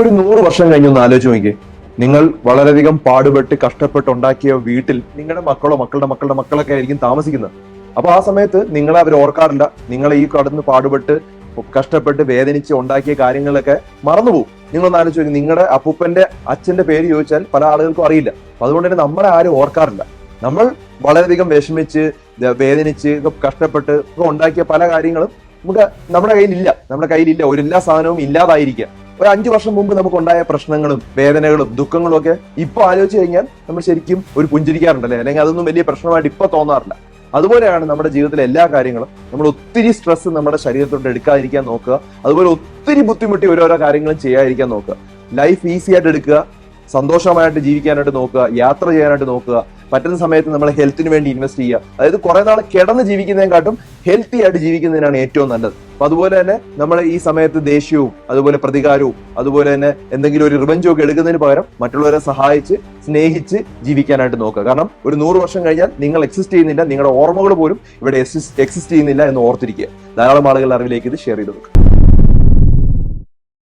ഒരു നൂറ് വർഷം കഴിഞ്ഞൊന്ന് ആലോചിച്ച് നോക്കി നിങ്ങൾ വളരെയധികം പാടുപെട്ട് കഷ്ടപ്പെട്ട് ഉണ്ടാക്കിയ വീട്ടിൽ നിങ്ങളുടെ മക്കളോ മക്കളുടെ മക്കളുടെ മക്കളൊക്കെ ആയിരിക്കും താമസിക്കുന്നത്. അപ്പൊ ആ സമയത്ത് നിങ്ങളെ അവർ ഓർക്കാറില്ല. നിങ്ങളെ ഈ കടന്ന് പാടുപെട്ട് കഷ്ടപ്പെട്ട് വേദനിച്ച് ഉണ്ടാക്കിയ കാര്യങ്ങളൊക്കെ മറന്നുപോകും. നിങ്ങളൊന്ന് ആലോചിച്ച് നോക്കി. നിങ്ങളുടെ അപ്പൂപ്പന്റെ അച്ഛന്റെ പേര് ചോദിച്ചാൽ പല ആളുകൾക്കും അറിയില്ല. അതുകൊണ്ട് തന്നെ നമ്മളെ ആരും ഓർക്കാറില്ല. നമ്മൾ വളരെയധികം വിഷമിച്ച് വേദനിച്ച് കഷ്ടപ്പെട്ട് ഉണ്ടാക്കിയ പല കാര്യങ്ങളും നമുക്ക് നമ്മുടെ കയ്യിലില്ല. നമ്മുടെ കയ്യിലില്ല. ഒരു എല്ലാ സാധനവും ഇല്ലാതായിരിക്കുക. ഒരു അഞ്ചു വർഷം മുമ്പ് നമുക്ക് ഉണ്ടായ പ്രശ്നങ്ങളും വേദനകളും ദുഃഖങ്ങളും ഒക്കെ ഇപ്പൊ ആലോചിച്ച് കഴിഞ്ഞാൽ നമ്മൾ ശരിക്കും ഒരു പുഞ്ചിരിക്കാറുണ്ടല്ലേ? അല്ലെങ്കിൽ അതൊന്നും വലിയ പ്രശ്നമായിട്ട് ഇപ്പൊ തോന്നാറില്ല. അതുപോലെയാണ് നമ്മുടെ ജീവിതത്തിലെ എല്ലാ കാര്യങ്ങളും. നമ്മൾ ഒത്തിരി സ്ട്രെസ് നമ്മുടെ ശരീരത്തോട്ട് എടുക്കാതിരിക്കാൻ നോക്കുക. അതുപോലെ ഒത്തിരി ബുദ്ധിമുട്ടി ഓരോരോ കാര്യങ്ങളും ചെയ്യാതിരിക്കാൻ നോക്കുക. ലൈഫ് ഈസി ആയിട്ട് എടുക്കുക. സന്തോഷമായിട്ട് ജീവിക്കാനായിട്ട് നോക്കുക. യാത്ര ചെയ്യാനായിട്ട് നോക്കുക. പറ്റുന്ന സമയത്ത് നമ്മൾ ഹെൽത്തിന് വേണ്ടി ഇൻവെസ്റ്റ് ചെയ്യുക. അതായത് കുറെ നാൾ കിടന്ന് ജീവിക്കുന്നതിനെക്കാട്ടും ഹെൽത്തി ആയിട്ട് ജീവിക്കുന്നതിനാണ് ഏറ്റവും നല്ലത്. അപ്പൊ അതുപോലെ തന്നെ നമ്മൾ ഈ സമയത്ത് ദേഷ്യവും അതുപോലെ പ്രതികാരവും അതുപോലെ തന്നെ എന്തെങ്കിലും ഒരു റിവഞ്ചും ഒക്കെ എടുക്കുന്നതിന് പകരം മറ്റുള്ളവരെ സഹായിച്ച് സ്നേഹിച്ച് ജീവിക്കാനായിട്ട് നോക്കുക. കാരണം ഒരു നൂറ് വർഷം കഴിഞ്ഞാൽ നിങ്ങൾ എക്സിസ്റ്റ് ചെയ്യുന്നില്ല നിങ്ങളുടെ ഓർമ്മകൾ പോലും ഇവിടെ എക്സിസ്റ്റ് ചെയ്യുന്നില്ല എന്ന് ഓർത്തിരിക്കുക. ധാരാളം ആളുകളുടെ അറിവിലേക്ക് ഇത് ഷെയർ ചെയ്ത് നോക്കുക